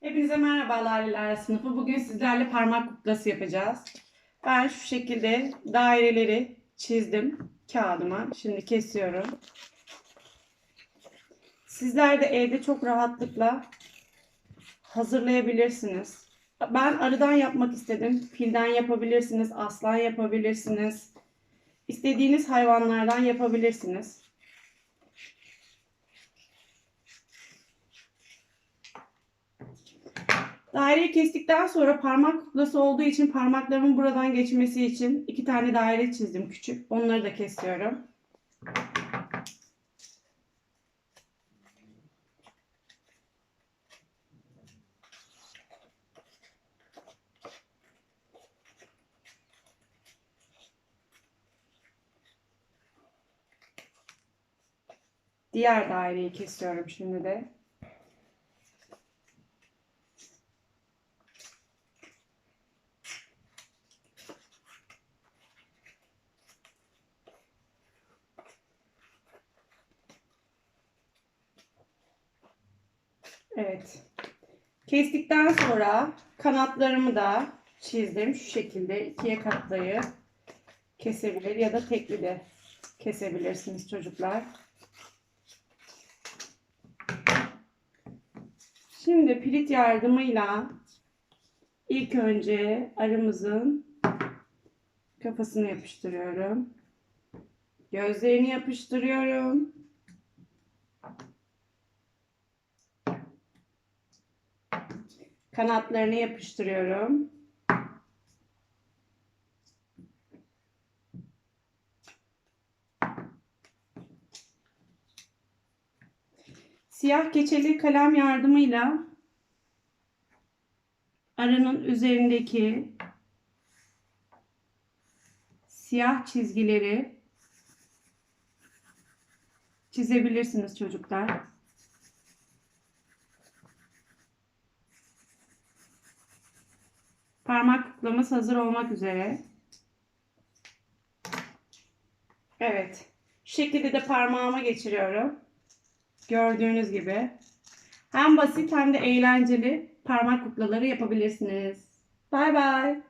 Hepinize merhaba Laleler sınıfı. Bugün sizlerle parmak kuklası yapacağız. Ben şu şekilde daireleri çizdim kağıdıma. Şimdi kesiyorum. Sizler de evde çok rahatlıkla hazırlayabilirsiniz. Ben arıdan yapmak istedim. Filden yapabilirsiniz, aslan yapabilirsiniz. İstediğiniz hayvanlardan yapabilirsiniz. Daireyi kestikten sonra parmak kuklası olduğu için parmaklarımın buradan geçmesi için iki tane daire çizdim küçük. Onları da kesiyorum. Diğer daireyi kesiyorum şimdi de. Evet. Kestikten sonra kanatlarımı da çizdim. Şu şekilde ikiye katlayıp kesebilir ya da tekli de kesebilirsiniz çocuklar. Şimdi pilit yardımıyla ilk önce arımızın kafasını yapıştırıyorum. Gözlerini yapıştırıyorum. Kanatlarını yapıştırıyorum. Siyah keçeli kalem yardımıyla arının üzerindeki siyah çizgileri çizebilirsiniz çocuklar. Parmak kuklamız hazır olmak üzere. Evet. Şu şekilde de parmağıma geçiriyorum. Gördüğünüz gibi. Hem basit hem de eğlenceli parmak kuklaları yapabilirsiniz. Bay bay.